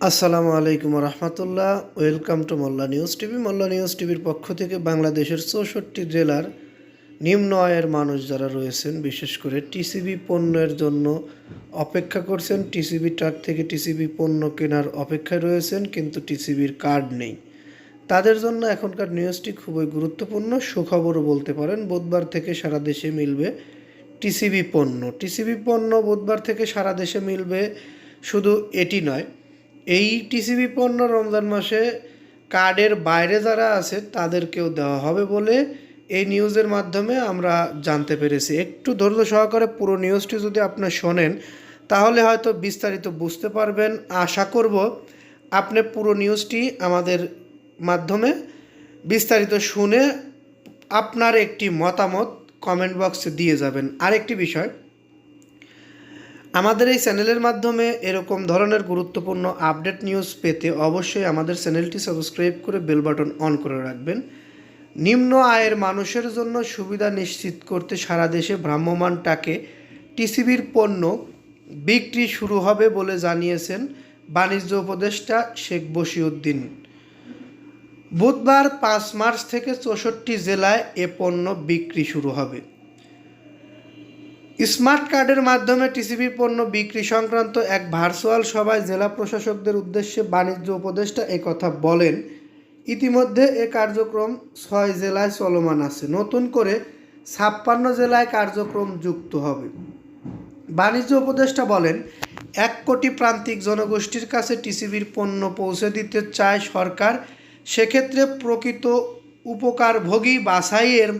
আসসালামু আলাইকুম রহমতুল্লাহ। Welcome to Molla news TV. Molla news টিভির পক্ষ থেকে বাংলাদেশের চৌষট্টি জেলার নিম্ন আয়ের মানুষ যারা রয়েছেন, বিশেষ করে টিসিবি পণ্যের জন্য অপেক্ষা করছেন। টিসিবি ট্রাক থেকে টিসিবি পণ্য কেনার অপেক্ষায় রয়েছেন, কিন্তু টিসিবির কার্ড নেই। তাদের জন্য এখনকার নিউজটি খুবই গুরুত্বপূর্ণ। সুখবরও বলতে পারেন, বুধবার থেকে সারা দেশে মিলবে টিসিবি পণ্য। টিসিবি পণ্য বুধবার থেকে সারা দেশে মিলবে শুধু এটি নয় এই টিসিবি পণ্য রমজান মাসে কার্ডের বাইরে যারা আছে, তাদেরকেও দেওয়া হবে বলে এই নিউজের মাধ্যমে আমরা জানতে পেরেছি। একটু ধৈর্য সহকারে পুরো নিউজটি যদি আপনি শোনেন, তাহলে হয়তো বিস্তারিত বুঝতে পারবেন। আশা করব আপনি পুরো নিউজটি আমাদের মাধ্যমে বিস্তারিত শুনে আপনার একটি মতামত কমেন্ট বক্সে দিয়ে যাবেন। আরেকটি বিষয় আমাদের এই চ্যানেলের মাধ্যমে এরকম ধরনের গুরুত্বপূর্ণ আপডেট নিউজ পেতে অবশ্যই আমাদের চ্যানেলটি সাবস্ক্রাইব করে বেল বাটন অন করে রাখবেন। নিম্ন আয়ের মানুষের জন্য সুবিধা নিশ্চিত করতে সারা দেশে ভ্রাম্যমাণ টাকে টিসিবির পণ্য বিক্রি শুরু হবে বলে জানিয়েছেন বাণিজ্য উপদেষ্টা শেখ বশিউদ্দিন। বুধবার পাঁচ মার্চ থেকে চৌষট্টি জেলায় এ পণ্য বিক্রি শুরু হবে। স্মার্ট কার্ডের মাধ্যমে টিসিবি পণ্য বিক্রি সংক্রান্ত এক ভার্চুয়াল সভায় জেলা প্রশাসকদের উদ্দেশ্যে বাণিজ্য উপদেষ্টা কথা বলেন। ইতিমধ্যে এ কার্যক্রম ছয় জেলায় চলমান আছে। নতুন করে ছাপ্পান্ন জেলায় কার্যক্রম যুক্ত হবে। বাণিজ্য উপদেষ্টা বলেন, এক কোটি প্রান্তিক জনগোষ্ঠীর কাছে টিসিবির পণ্য পৌঁছে দিতে চায় সরকার। সেক্ষেত্রে প্রকৃত উপকারভোগী বাছাইয়ের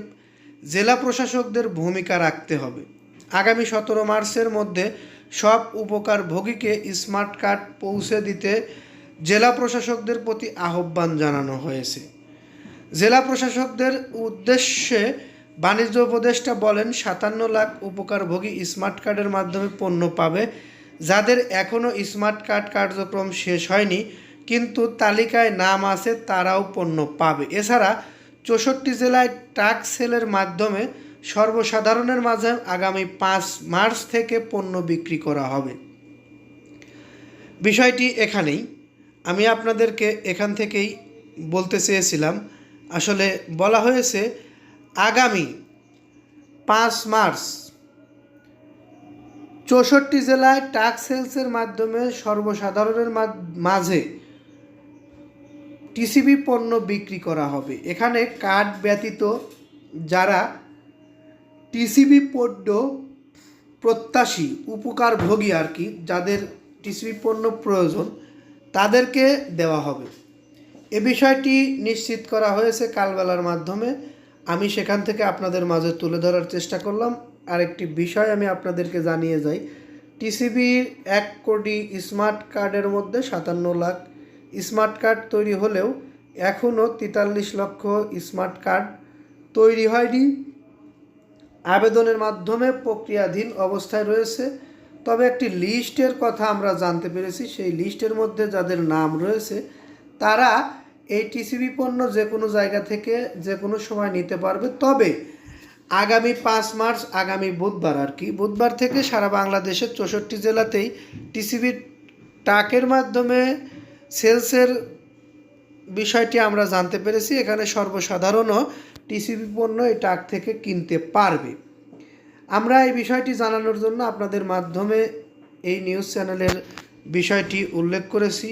জেলা প্রশাসকদের ভূমিকা রাখতে হবে। আগামী সতেরো মার্চের মধ্যে সব উপকারভোগীকে স্মার্ট কার্ড পৌঁছে দিতে জেলা প্রশাসকদের প্রতি আহ্বান জানানো হয়েছে। জেলা প্রশাসকদের উদ্দেশ্যে বাণিজ্য উপদেষ্টা বলেন, সাতান্ন লাখ উপকারভোগী স্মার্ট কার্ডের মাধ্যমে পণ্য পাবে। যাদের এখনও স্মার্ট কার্ড কার্যক্রম শেষ হয়নি, কিন্তু তালিকায় নাম আছে, তারাও পণ্য পাবে। এছাড়া চৌষট্টি জেলায় ট্রাক সেলের মাধ্যমে সর্বসাধারণের মাঝে আগামী পাঁচ মার্চ থেকে পণ্য বিক্রি করা হবে। বিষয়টি এখানেই। আমি আপনাদেরকে এখান থেকেই বলতে চেয়েছিলাম, আসলে বলা হয়েছে আগামী পাঁচ মার্চ চৌষট্টি জেলায় ট্যাক্স সেলসের মাধ্যমে সর্বসাধারণের মাঝে টিসিবি পণ্য বিক্রি করা হবে। এখানে কার্ড ব্যতীত যারা টিসিবি পণ্য প্রত্যাশী উপকারভোগী আর কি, যাদের টিসিবি পণ্য প্রয়োজন, তাদেরকে দেওয়া হবে। এ বিষয়টি নিশ্চিত করা হয়েছে কালবেলার মাধ্যমে। আমি সেখান থেকে আপনাদের মাঝে তুলে ধরার চেষ্টা করলাম। আরেকটি বিষয় আমি আপনাদেরকে জানিয়ে যাই। টিসিবির এক কোটি স্মার্ট কার্ডের মধ্যে সাতান্ন লাখ স্মার্ট কার্ড তৈরি হলেও এখনও তেতাল্লিশ লক্ষ স্মার্ট কার্ড তৈরি হয়নি। আবেদনের মাধ্যমে প্রক্রিয়াধীন অবস্থায় রয়েছে। তবে একটি লিস্টের কথা আমরা জানতে পেরেছি, সেই লিস্টের মধ্যে যাদের নাম রয়েছে, তারা এই টিসিবি পণ্য যে কোনো জায়গা থেকে যে কোনো সময় নিতে পারবে। তবে আগামী পাঁচ মার্চ, আগামী বুধবার আর কি, বুধবার থেকে সারা বাংলাদেশের চৌষট্টি জেলাতেই টিসিবি টাকের মাধ্যমে সেলসের বিষয়টি আমরা জানতে পেরেছি, এখানে সর্বসাধারণও টিসিবি পণ্য এই টাক থেকে কিনতে পারবে। আমরা এই বিষয়টি জানানোর জন্য আপনাদের মাধ্যমে এই নিউজ চ্যানেলের বিষয়টি উল্লেখ করেছি।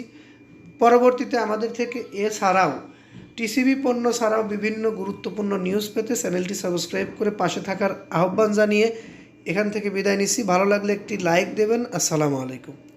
পরবর্তীতে আমাদের থেকে এছাড়াও টিসিবি পণ্য ছাড়াও বিভিন্ন গুরুত্বপূর্ণ নিউজ পেতে চ্যানেলটি সাবস্ক্রাইব করে পাশে থাকার আহ্বান জানিয়ে এখান থেকে বিদায় নিচ্ছি। ভালো লাগলে একটি লাইক দেবেন। আসসালামু আলাইকুম।